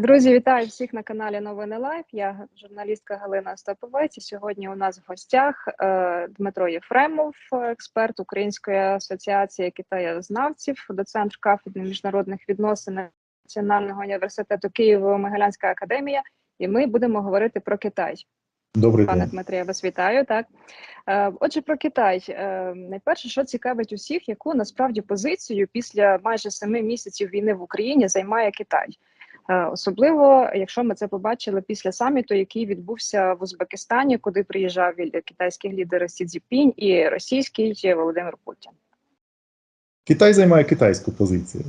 Друзі, вітаю всіх на каналі Новини Лайф. Я журналістка Галина Остаповець. І Сьогодні у нас в гостях е, Дмитро Єфремов, експерт Української асоціації китаєзнавців, доцент кафедри міжнародних відносин Національного університету Києво-Могилянська академія. І ми будемо говорити про Китай. Добрий Пане день. Дмитре, я вас вітаю. Так Е, отже, про Китай. Е, Найперше, що цікавить усіх, яку насправді позицію після майже семи місяців війни в Україні займає Китай. Е, Особливо, якщо ми це побачили після саміту, який відбувся в Узбекистані, куди приїжджав від китайських лідерів Сі Цзіпінь і російський Володимир Путін. Китай займає китайську позицію.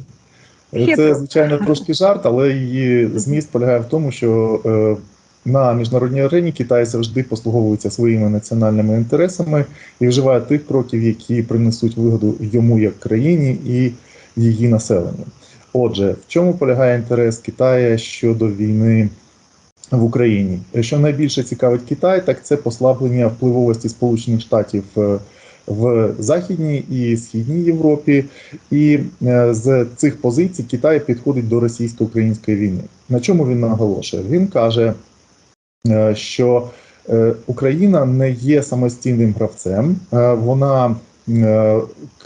Це, звичайно, трошки жарт, але її зміст полягає в тому, що е, на міжнародній арені Китай завжди послуговується своїми національними інтересами і вживає тих кроків, які принесуть вигоду йому як країні і її населенню. Отже, в чому полягає інтерес Китаю щодо війни в Україні? Що найбільше цікавить Китай, так це послаблення впливовості Сполучених Штатів е, в Західній і Східній Європі, і е, з цих позицій Китай підходить до російсько-української війни. На чому він наголошує? Він каже, е, що Україна не є самостійним гравцем, вона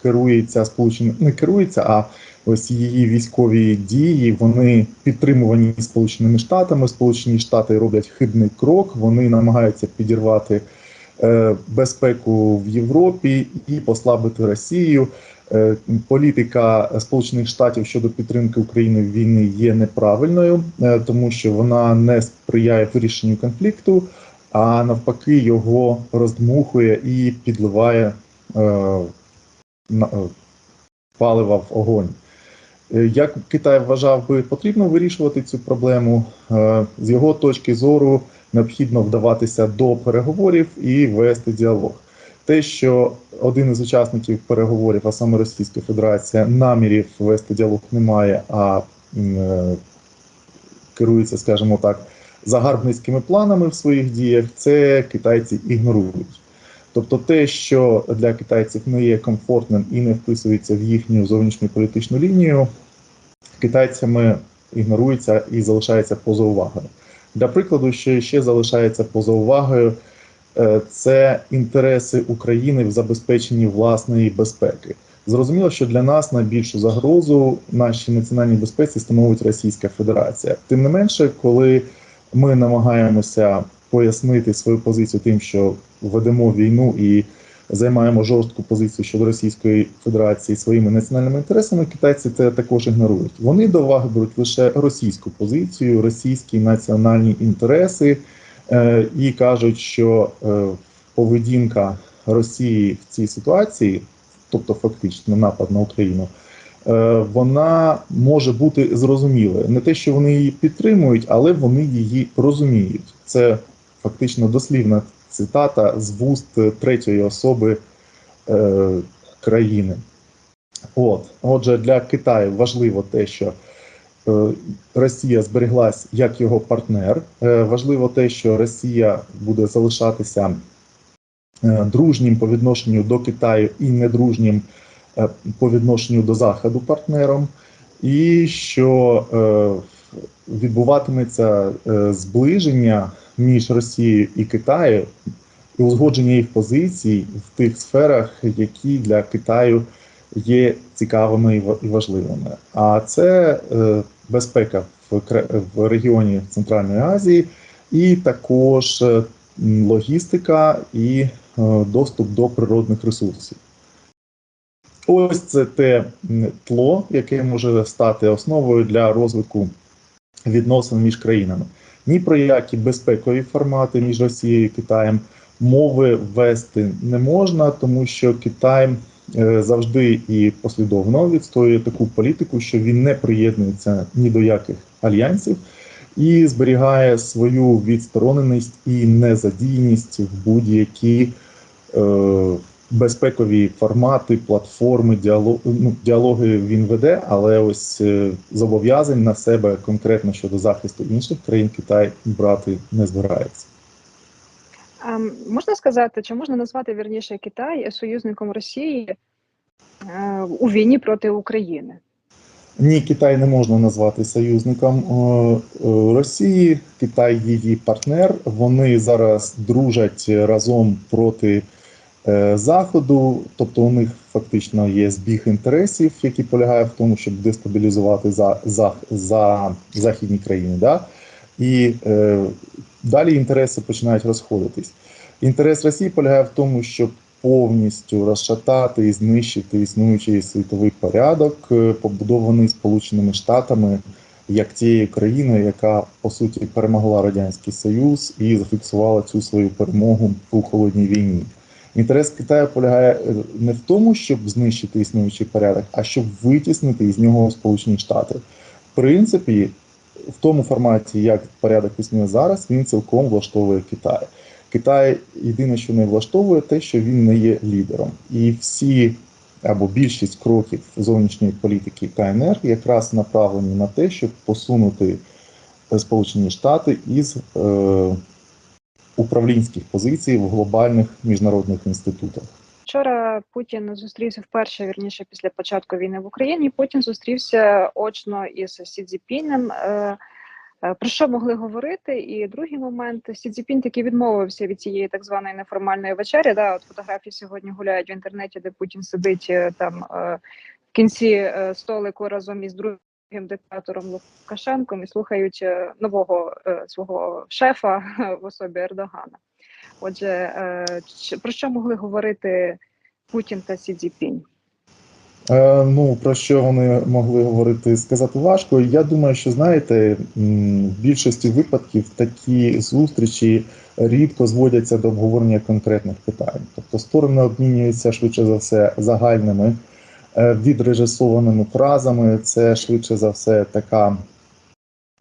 керується сполученими не керується, а ось її військові дії вони підтримувані Сполученими Штатами. Сполучені Штати роблять хибний крок. Вони намагаються підірвати е, безпеку в Європі і послабити Росію. Е, Політика Сполучених Штатів щодо підтримки України в війни є неправильною, е, тому що вона не сприяє вирішенню конфлікту, а навпаки, його роздмухує і підливає е, е, палива в огонь. Е, Як Китай вважав би потрібно вирішувати цю проблему, Е, з його точки зору необхідно вдаватися до переговорів і вести діалог. Те, що один із учасників переговорів, а саме Російська Федерація, намірів вести діалог немає, а е, керується, скажімо так, загарбницькими планами в своїх діях, це китайці ігнорують. Тобто те, що для китайців не є комфортним і не вписується в їхню зовнішню політичну лінію, китайцями ігнорується і залишається поза увагою. Для прикладу, що ще залишається поза увагою, е, це інтереси України в забезпеченні власної безпеки. Зрозуміло, що для нас найбільшу загрозу нашій національній безпеці становить Російська Федерація. Тим не менше, коли ми намагаємося пояснити свою позицію тим, що ведемо війну і займаємо жорстку позицію щодо Російської Федерації своїми національними інтересами, китайці це також ігнорують. Вони до уваги беруть лише російську позицію, російські національні інтереси е, і кажуть, що е, поведінка Росії в цій ситуації, тобто фактично напад на Україну. е, Вона може бути зрозумілою. Не те, що вони її підтримують, але вони її розуміють. Це фактично дослівна цитата з вуст третьої особи е, країни. От, отже, для Китаю важливо те, що е, Росія збереглась як його партнер. Е, важливо те, що Росія буде залишатися е, дружнім по відношенню до Китаю і недружнім е, по відношенню до Заходу партнером, і що е, відбуватиметься е, зближення між Росією і Китаєм і узгодження їх позицій в тих сферах, які для Китаю є цікавими і важливими. А це е, безпека в, регіоні Центральної Азії, і також е, логістика і доступ до природних ресурсів. Ось це те тло, яке може стати основою для розвитку відносин між країнами. Ні про які безпекові формати між Росією і Китаєм мови вести не можна, тому що Китай е, завжди і послідовно відстоює таку політику, що він не приєднується ні до яких альянсів і зберігає свою відстороненість і незадійність в будь-які е, безпекові формати, платформи, діалог, ну, діалоги він веде, але ось е, зобов'язань на себе конкретно щодо захисту інших країн Китай брати не збирається. А можна сказати, чи можна назвати вірніше Китай союзником Росії е, у війні проти України? Ні, Китай не можна назвати союзником е, Росії. Китай її партнер. Вони зараз дружать разом проти Заходу. Тобто у них фактично є збіг інтересів, який полягає в тому, щоб дестабілізувати за, за, за західні країни. Да? І е, далі інтереси починають розходитись. Інтерес Росії полягає в тому, щоб повністю розшатати і знищити існуючий світовий порядок, е, побудований Сполученими Штатами, як тією країною, яка по суті перемогла радянський Союз і зафіксувала цю свою перемогу у холодній війні. Інтерес Китаю полягає е, не в тому, щоб знищити існуючий порядок, а щоб витіснити із нього Сполучені Штати. В принципі, в тому форматі, як порядок існує зараз, він цілком влаштовує Китай. Китай єдине, що не влаштовує, те, що він не є лідером, і всі або більшість кроків зовнішньої політики КНР якраз направлені на те, щоб посунути е, Сполучені Штати із е, управлінських позицій в глобальних міжнародних інститутах. Вчора Путін зустрівся вперше вірніше після початку війни в Україні. Путін зустрівся очно із Сі Цзіпінем. Е, е, Про що могли говорити? І другий момент Сі Цзіпін таки відмовився від цієї так званої неформальної вечері. Да, от фотографії сьогодні гуляють в інтернеті, де Путін сидить е, там в кінці столику разом із другим диктатором Лукашенком і слухають е, нового е, свого шефа в особі Ердогана. Отже, е, про що могли говорити Путін та Сі Цзіпінь? Е, ну про що вони могли говорити, сказати важко. Я думаю, що знаєте, в більшості випадків такі зустрічі рідко зводяться до обговорення конкретних питань. Тобто сторони обмінюються швидше за все загальними відрежисованими фразами. Це швидше за все така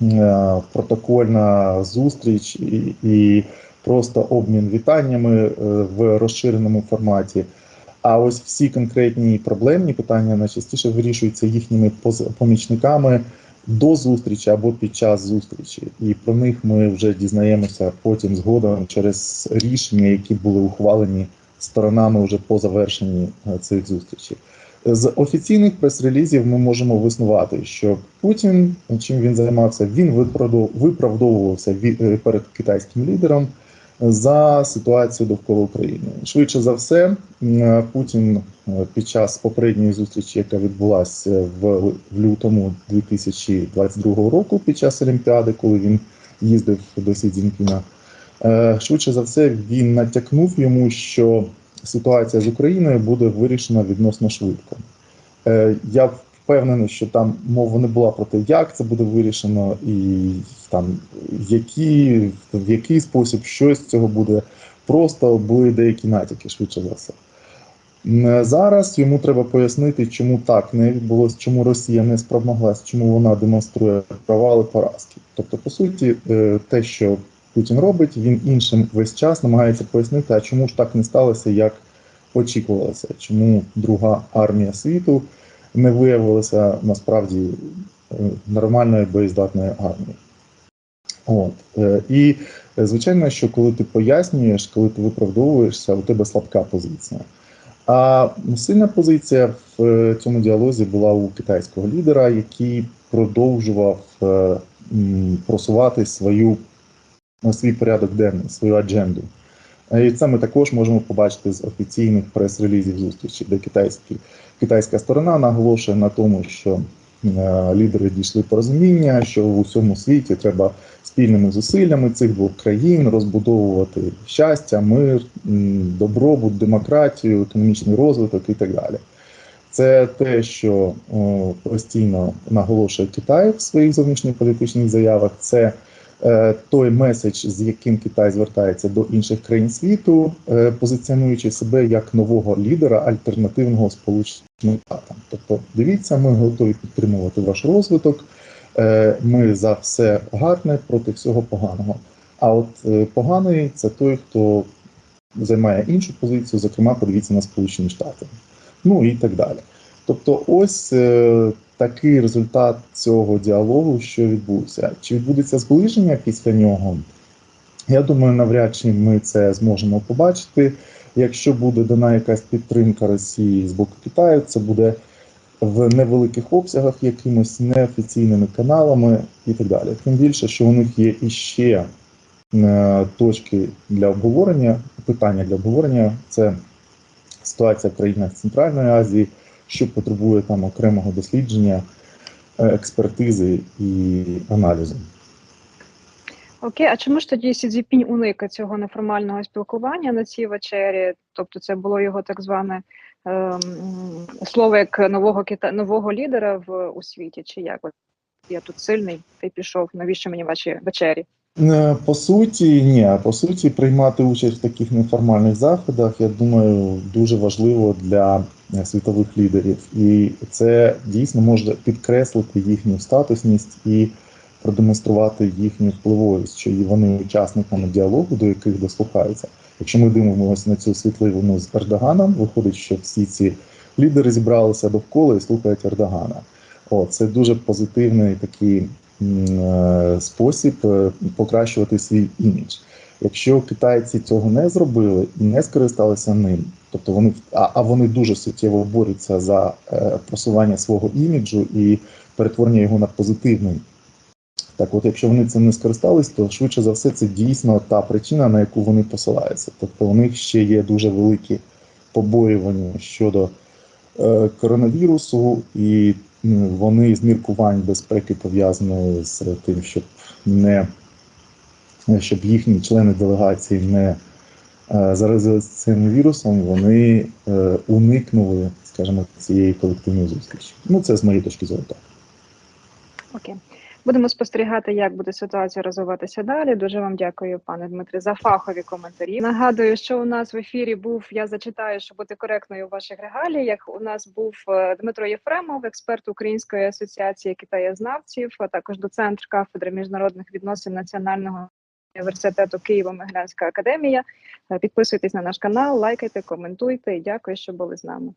е, протокольна зустріч і, і просто обмін вітаннями е, в розширеному форматі. А ось всі конкретні проблемні питання найчастіше вирішуються їхніми помічниками до зустрічі або під час зустрічі, і про них ми вже дізнаємося потім згодом через рішення, які були ухвалені сторонами вже по завершенні е, цих зустрічей. З офіційних прес-релізів ми можемо виснувати, що Путін, чим він займався, він виправдовувався е, перед китайським лідером за ситуацію довкола України. Швидше за все, Путін е, під час попередньої зустрічі, яка відбулася в, лютому 2022 року, під час Олімпіади, коли він їздив до Сі Цзіньпіна, е, швидше за все він натякнув йому, що ситуація з Україною буде вирішена відносно швидко. Е, Я впевнений, що там мова не була про те, як це буде вирішено, і там які, в який спосіб щось з цього буде. Просто були деякі натяки, швидше за все. Зараз йому треба пояснити, чому так не відбулося, чому Росія не спромоглась, чому вона демонструє провали поразки. Тобто, по суті, е, те, що Путін робить, він іншим весь час намагається пояснити, а чому ж так не сталося, як очікувалося, чому друга армія світу не виявилася насправді е, нормальною боєздатною армією. От. е, І е, звичайно, що коли ти пояснюєш, коли ти виправдовуєшся, у тебе слабка позиція. А сильна позиція в цьому діалозі була у китайського лідера, який продовжував просувати свою, свій порядок денний, свою адженду. Е, І це ми також можемо побачити з офіційних прес-релізів зустрічі, де китайські, китайська сторона наголошує на тому, що е, лідери дійшли порозуміння, що в усьому світі треба спільними зусиллями цих двох країн розбудовувати щастя, мир, добробут, демократію, економічний розвиток і так далі. Це те, що о, постійно наголошує Китай в своїх зовнішньополітичних заявах. Це той меседж, з яким Китай звертається до інших країн світу, е, позиціонуючи себе як нового лідера альтернативного сполученим Штатам. Тобто, дивіться, ми готові підтримувати ваш розвиток. Е, Ми за все гарне проти всього поганого. А от е, поганий це той, хто займає іншу позицію, зокрема, подивіться на Сполучені Штати. Ну і так далі. Тобто, ось е, такий результат цього діалогу, що відбувся. Чи відбудеться зближення після нього? Я думаю, навряд чи ми це зможемо побачити. Якщо буде дана якась підтримка Росії з боку Китаю, це буде в невеликих обсягах, якимось неофіційними каналами і так далі. Тим більше, що у них є іще е, точки для обговорення, питання для обговорення це ситуація в країнах Центральної Азії, що потребує там окремого дослідження, е, експертизи і аналізу. Окей, а чому ж тоді Сі Цзіпінь уникає цього неформального спілкування на цій вечері? Тобто, це було його так зване ем, слово як нового кита нового лідера в у світі, чи як? От я тут сильний, ти пішов. Навіщо мені ваші вечері? Е, По суті, ні. По суті, приймати участь в таких неформальних заходах, я думаю, дуже важливо для е, світових лідерів, і це дійсно може підкреслити їхню статусність і продемонструвати їхню впливовість, що вони учасниками діалогу, до яких дослухаються. Якщо ми дивимося на цю світливину з Ердоганом, виходить, що всі ці лідери зібралися довкола і слухають Ердогана. О, це дуже позитивний такий спосіб е, покращувати свій імідж. Якщо китайці цього не зробили і не скористалися ним, тобто вони а, вони дуже суттєво борються за е, просування свого іміджу і перетворення його на позитивний. Так, от, якщо вони цим не скористались, то швидше за все це дійсно та причина, на яку вони посилаються. Тобто у них ще є дуже великі побоювання щодо е, коронавірусу, і вони з міркувань безпеки пов'язані з тим, щоб не щоб їхні члени делегації не е, заразилися цим вірусом, вони е, уникнули, скажімо, цієї колективної зустрічі. Ну, це з моєї точки зору так. Окей. Будемо спостерігати, як буде ситуація розвиватися далі. Дуже вам дякую, пане Дмитре, за фахові коментарі. Нагадую, що у нас в ефірі був. Я зачитаю, щоб бути коректною у ваших регаліях. У нас був е, Дмитро Єфремов, експерт Української асоціації китаєзнавців, а також доцент кафедри міжнародних відносин Національного університету Києво-Могилянська академія. Е, Підписуйтесь на наш канал, лайкайте, коментуйте. Дякую, що були з нами.